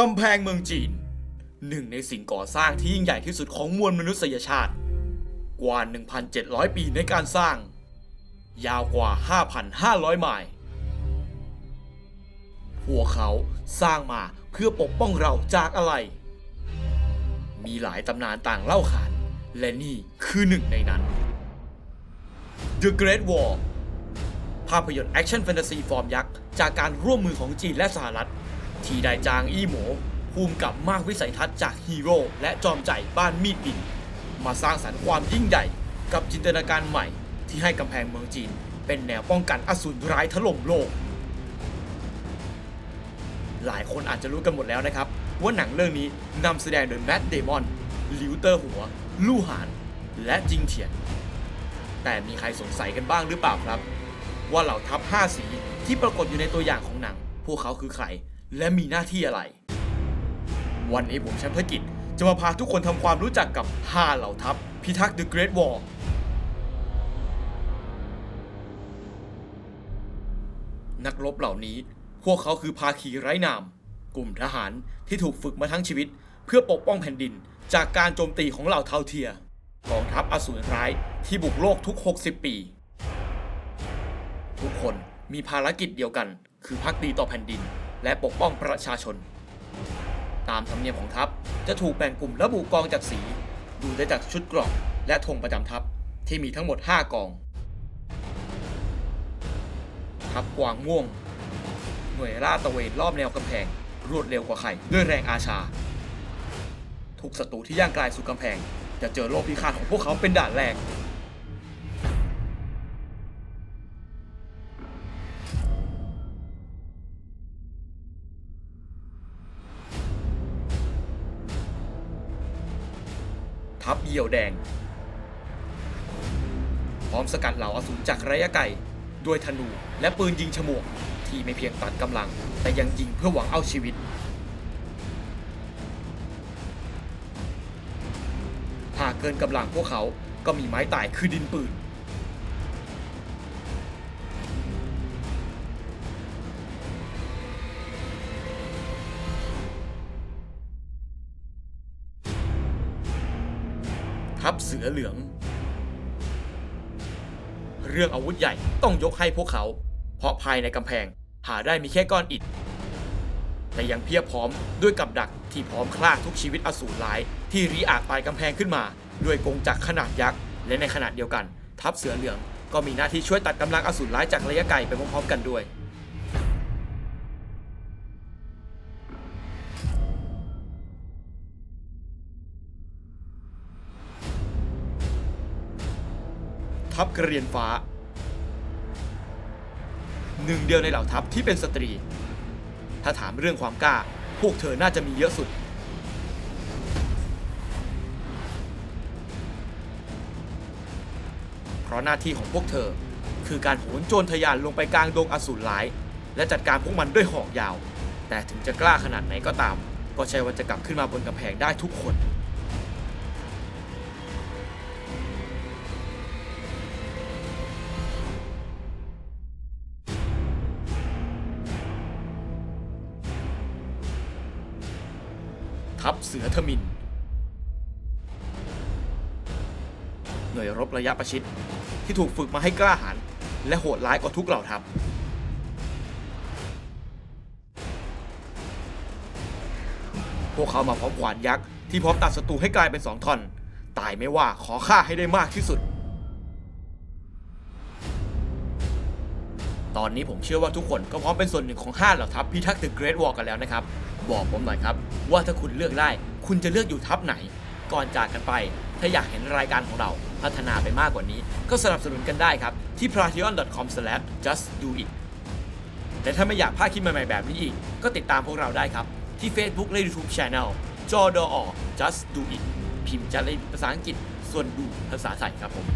กำแพงเมืองจีน หนึ่งในสิ่งก่อสร้างที่ยิ่งใหญ่ที่สุดของมวลมนุษยชาติ กว่า 1,700 ปีในการสร้าง ยาวกว่า 5,500 ไมล์พวกเขาสร้างมาเพื่อปกป้องเราจากอะไร มีหลายตำนานต่างเล่าขาน และนี่คือหนึ่งในนั้น The Great Wall ภาพยนตร์แอคชั่นแฟนตาซีฟอร์มยักษ์ จากการร่วมมือของจีนและสหรัฐ ที่ได้จางอี้หมูภูมิกับมากวิสัยทัศน์จากฮีโร่และจอมใจบ้านมีดบิน มาสร้างสรรค์ความยิ่งใหญ่ กับจินตนาการใหม่ที่ให้กำแพงเมืองจีน เป็นแนวป้องกันอสูรร้ายถล่มโลก หลายคนอาจจะรู้กันหมดแล้วนะครับ ว่าหนังเรื่องนี้นำแสดงโดยแมตต์เดมอนลิวเตอร์หัว ลู่หาน และจิงเฉียน แต่มีใครสงสัยกันบ้างหรือเปล่าครับ ว่าเหล่าทัพ 5 สีที่ปรากฏอยู่ในตัวอย่างของหนัง พวกเขาคือใคร และมีหน้าที่อะไร วันนี้ผมแชมป์ภกิจ จะมาพาทุกคนทำความรู้จักกับ 5 เหล่าทัพ พิทักษ์ The Great Wall นักรบเหล่านี้ พวกเขาคือภาคีไร้นาม กลุ่มทหารที่ถูกฝึกมาทั้งชีวิต เพื่อปกป้องแผ่นดิน จากการโจมตีของเหล่าเทาเทียกองทัพอสูรร้ายที่บุกโลกทุก 60 ปี ทุกคนมีภารกิจเดียวกัน คือพักดีต่อแผ่นดิน และปกป้องประชาชน ตามธรรมเนียมของทัพจะถูกแบ่งกลุ่มระบุกองจากสี ดูได้จากชุดกรอบและธงประจำทัพที่มีทั้งหมด 5 กอง ทัพกวางม่วง หน่วยล่าดตะเวนรอบแนวกำแพง รวดเร็วกว่าใครด้วยแรงอาชา ทุกศัตรูที่ย่างกลายสู่กำแพง จะเจอโลกพิฆาตของพวกเขาเป็นด่านแรก ทัพเหยี่ยวแดง พร้อมสกัดเหล่าอสูรจากระยะไกลด้วยธนูและปืนยิงฉมวกที่ไม่เพียงตัดกำลัง แต่ยังยิงเพื่อหวังเอาชีวิต หากเกินกำลังพวกเขาก็มีไม้ตายคือดินปืน ทัพเสือเหลือง เรื่องอาวุธใหญ่ต้องยกให้พวกเขา เพราะภายในกำแพงหาได้มีแค่ก้อนอิฐ แต่ยังเพียบพร้อมด้วยกับดักที่พร้อมฆ่าทุกชีวิตอสูรร้าย ที่รีอาจตายกำแพงขึ้นมา ด้วยกงจักรขนาดยักษ์ และในขณะเดียวกัน ทัพเสือเหลืองก็มีหน้าที่ช่วยตัดกำลังอสูรร้ายจากระยะไกลไปพร้อมๆกันด้วย ทัพกระเรียนฟ้า หนึ่งเดียวในเหล่าทัพที่เป็นสตรี ถ้าถามเรื่องความกล้า พวกเธอน่าจะมีเยอะสุด เพราะหน้าที่ของพวกเธอคือการโหนโจรทะยานลงไปกลางดงอสูรร้าย และจัดการพวกมันด้วยหอกยาว แต่ถึงจะกล้าขนาดไหนก็ตาม ก็ใช่ว่าจะกลับขึ้นมาบนกำแพงได้ทุกคน ทัพเสือทมิน หน่วยรบระยะประชิดที่ถูกฝึกมาให้กล้าหาญและโหดร้ายกว่าทุกเหล่าทัพพวกเขามาพร้อมขวานยักษ์ที่พร้อมตัดศัตรูให้กลายเป็นสองท่อน ตายไม่ว่าขอฆ่าให้ได้มากที่สุด ตอนนี้ผมเชื่อว่าทุกคนก็พร้อมเป็นส่วนหนึ่งของห้าเหล่าทัพพิทักษ์ The Great Wall กันแล้วนะครับ บอกผมหน่อยครับ ว่าถ้าคุณเลือกได้ คุณจะเลือกอยู่ทัพไหน ก่อนจากกันไป ถ้าอยากเห็นรายการของเราพัฒนาไปมากกว่านี้ ก็สนับสนุนกันได้ครับ ที่ patreon.com/justdoit แต่ถ้าไม่อยากพลาดคลิปใหม่ๆแบบนี้อีก ก็ติดตามพวกเราได้ครับ ที่ Facebook และ YouTube Channel จอดอ just do it พิมพ์จัดเลยภาษาอังกฤษ ส่วนดูภาษาไทยครับผม